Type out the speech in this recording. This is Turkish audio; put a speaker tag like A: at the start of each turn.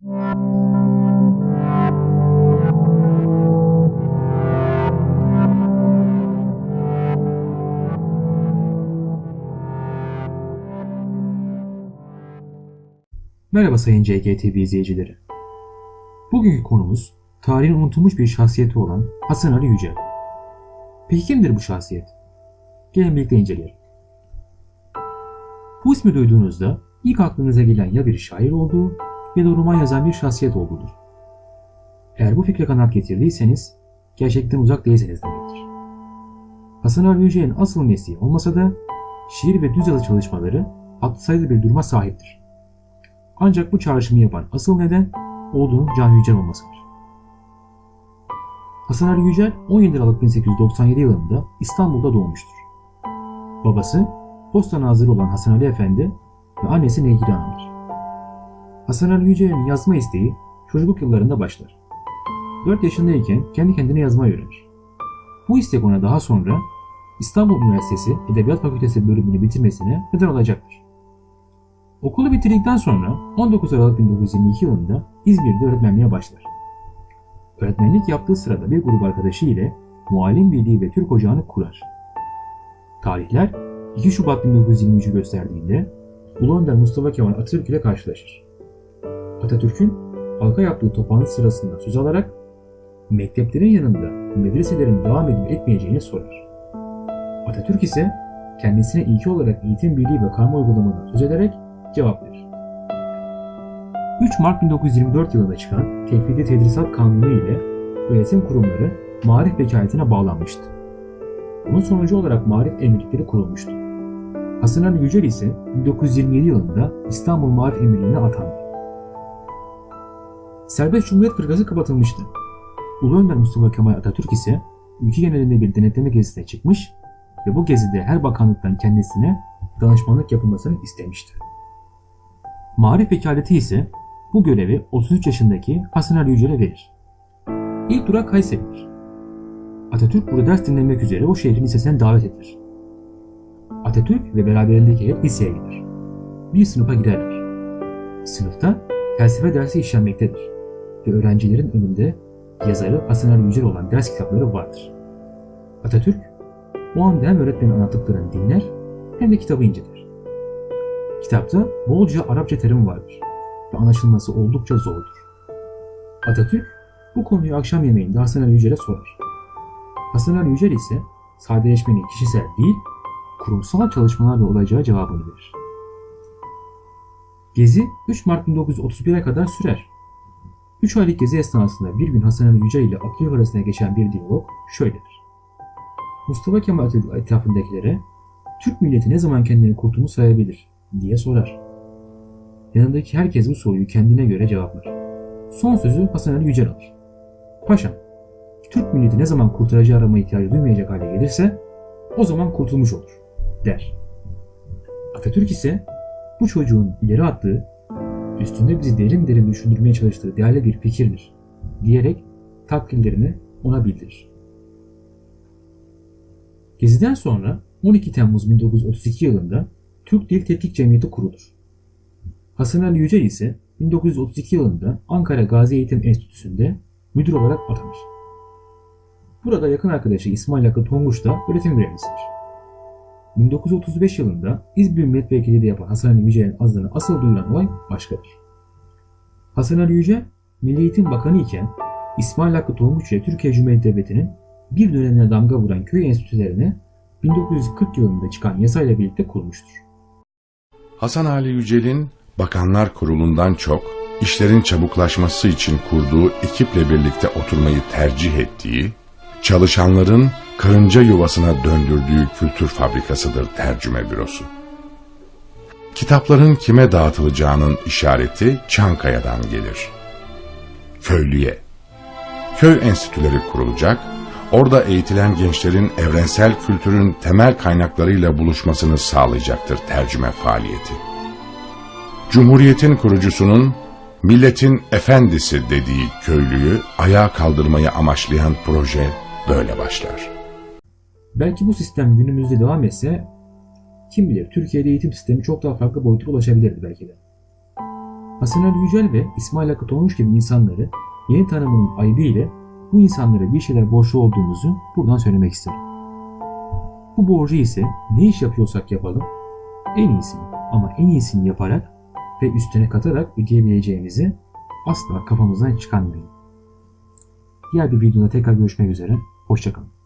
A: Merhaba sayın CGTV izleyicileri. Bugünkü konumuz tarihin unutulmuş bir şahsiyeti olan Hasan Ali Yücel. Peki kimdir bu şahsiyet? Gelin birlikte inceleyelim. Bu ismi duyduğunuzda ilk aklınıza gelen ya bir şair olduğu ya da roman yazan bir şahsiyet olduğudur. Eğer bu fikre kanaat getirdiyseniz gerçekten uzak değilseniz demektir. Hasan Ali Yücel'in asıl mesleği olmasa da şiir ve düz yazı çalışmaları hatlı sayılı bir duruma sahiptir. Ancak bu çağrışımı yapan asıl neden olduğunun Can Yücel olmasıdır. Hasan Ali Yücel 17 Aralık 1897 yılında İstanbul'da doğmuştur. Babası posta nazırı olan Hasan Ali Efendi ve annesi Negri Hanım'dır. Hasan Ali Yücel'in yazma isteği çocukluk yıllarında başlar. 4 yaşındayken kendi kendine yazmayı öğrenir. Bu istek ona daha sonra İstanbul Üniversitesi Edebiyat Fakültesi bölümünü bitirmesine neden olacaktır. Okulu bitirdikten sonra 19 Aralık 1922 yılında İzmir'de öğretmenliğe başlar. Öğretmenlik yaptığı sırada bir grup arkadaşı ile Muallim Birliği ve Türk Ocağı'nı kurar. Tarihler 2 Şubat 1923'ü gösterdiğinde Ulu Önder Mustafa Kemal Atatürk ile karşılaşır. Atatürk'ün halka yaptığı toplantı sırasında söz alarak mekteplerin yanında medreselerin devam edip etmeyeceğini sorar. Atatürk ise kendisine ilki olarak eğitim birliği ve karma uygulamadan söz ederek cevap verir. 3 Mart 1924 yılında çıkan Tevhidi Tedrisat Kanunu ile öğretim kurumları marif vekaletine bağlanmıştı. Bunun sonucu olarak marif emirlikleri kurulmuştu. Hasan Ali Yücel ise 1927 yılında İstanbul Marif Emirliğine atandı. Serbest Cumhuriyet Fırkası kapatılmıştı. Ulu Önder Mustafa Kemal Atatürk ise ülke genelinde bir denetleme gezisine çıkmış ve bu gezide her bakanlıktan kendisine danışmanlık yapılmasını istemişti. Marif vekaleti ise bu görevi 33 yaşındaki Hasan Ali Yücel'e verir. İlk durak Kayseri'dir. Atatürk burada ders dinlemek üzere o şehrin lisesine davet edilir. Atatürk ve beraberindeki heyet liseye gider. Bir sınıfa girerler. Sınıfta felsefe dersi işlenmektedir ve öğrencilerin önünde yazarı Hasan Ali Yücel olan ders kitapları vardır. Atatürk o anda hem öğretmenin anlattıklarını dinler hem de kitabı inceler. Kitapta bolca Arapça terim vardır ve anlaşılması oldukça zordur. Atatürk bu konuyu akşam yemeğinde Hasan Ali Yücel'e sorar. Hasan Ali Yücel ise sadeleşmenin kişisel değil, kurumsal çalışmalarla olacağı cevabını verir. Gezi 3 Mart 1931'e kadar sürer. 3 aylık gezi esnasında bir gün Hasan Ali Yücel ile Akıllı arasında geçen bir diyalog şöyledir. Mustafa Kemal Atatürk etrafındakilere Türk milleti ne zaman kendini kurtulmuş sayabilir diye sorar. Yanındaki herkes bu soruyu kendine göre cevaplar. Son sözü Hasan Ali Yücel alır. Paşam, Türk milleti ne zaman kurtarıcı arama ihtiyacı duymayacak hale gelirse o zaman kurtulmuş olur der. Atatürk ise bu çocuğun ileri attığı, üstünde bizi derin derin düşündürmeye çalıştığı değerli bir fikirdir diyerek takdirlerini ona bildirir. Geziden sonra 12 Temmuz 1932 yılında Türk Dil Tetkik Cemiyeti kurulur. Hasan Ali Yücel ise 1932 yılında Ankara Gazi Eğitim Enstitüsü'nde müdür olarak atanır. Burada yakın arkadaşı İsmail Hakkı Tonguç da öğretim görevlisidir. 1935 yılında İzmir Milletvekili de yapan Hasan Ali Yücel'in adını asıl duyuran olay başkadır. Hasan Ali Yücel, Milli Eğitim Bakanı iken İsmail Hakkı Tonguç ile Türkiye Cumhuriyeti Devleti'nin bir dönemine damga vuran köy enstitülerini 1940 yılında çıkan yasayla birlikte kurmuştur.
B: Hasan Ali Yücel'in Bakanlar Kurulu'ndan çok işlerin çabuklaşması için kurduğu ekiple birlikte oturmayı tercih ettiği, çalışanların karınca yuvasına döndürdüğü kültür fabrikasıdır tercüme bürosu. Kitapların kime dağıtılacağının işareti Çankaya'dan gelir. Köylüye. Köy enstitüleri kurulacak, orada eğitilen gençlerin evrensel kültürün temel kaynaklarıyla buluşmasını sağlayacaktır tercüme faaliyeti. Cumhuriyetin kurucusunun milletin efendisi dediği köylüyü ayağa kaldırmayı amaçlayan proje böyle başlar.
A: Belki bu sistem günümüzde devam etse kim bilir Türkiye'de eğitim sistemi çok daha farklı boyutlara ulaşabilirdi belki de. Hasan Ali Yücel ve İsmail Hakkı Tonguç gibi insanları yeni tanımının ayıbı ile bu insanlara bir şeyler borçlu olduğumuzu buradan söylemek isterim. Bu borcu ise ne iş yapıyorsak yapalım en iyisini ama en iyisini yaparak ve üstüne katarak ödeyebileceğimizi asla kafamızdan çıkarmayın. Diğer bir videoda tekrar görüşmek üzere. Hoşçakalın.